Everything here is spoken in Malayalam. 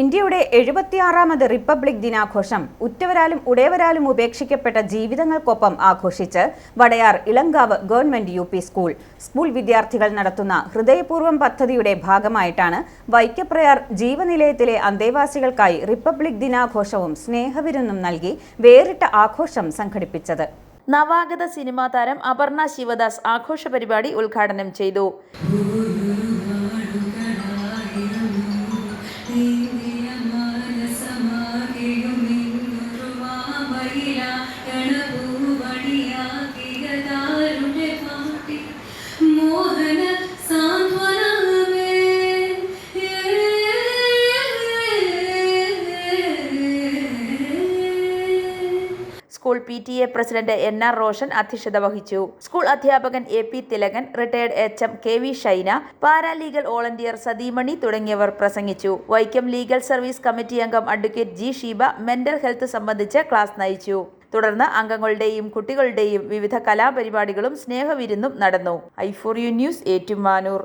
ഇന്ത്യയുടെ എഴുപത്തിയാറാമത് റിപ്പബ്ലിക് ദിനാഘോഷം ഉറ്റവരാലും ഉടയവരാലും ഉപേക്ഷിക്കപ്പെട്ട ജീവിതങ്ങൾക്കൊപ്പം ആഘോഷിച്ച് Vadayar Ilankavu government U school. School വിദ്യാർത്ഥികൾ നടത്തുന്ന ഹൃദയപൂർവം പദ്ധതിയുടെ ഭാഗമായിട്ടാണ് വൈക്കപ്രയാർ ജീവനിലയത്തിലെ അന്തേവാസികൾക്കായി റിപ്പബ്ലിക് ദിനാഘോഷവും സ്നേഹവിരുന്നും നൽകി വേറിട്ട ആഘോഷം സംഘടിപ്പിച്ചത്. നവാഗത സിനിമാ താരം അപർണ ശിവദാസ് ആഘോഷ പരിപാടി ഉദ്ഘാടനം ചെയ്തു. School P T A president N R Roshan അധ്യക്ഷത വഹിച്ചു. സ്കൂൾ അധ്യാപകൻ A P Thilakan retired H M K V Shaina paralegal volunteer Sathimani തുടങ്ങിയവർ പ്രസംഗിച്ചു. വൈക്കം ലീഗൽ സർവീസ് കമ്മിറ്റി അംഗം advocate G Sheeba mental health സംബന്ധിച്ച് ക്ലാസ് നയിച്ചു. തുടർന്ന് അംഗങ്ങളുടെയും കുട്ടികളുടെയും വിവിധ കലാപരിപാടികളും സ്നേഹവിരുന്നും നടന്നു. I four U news Ettumanoor.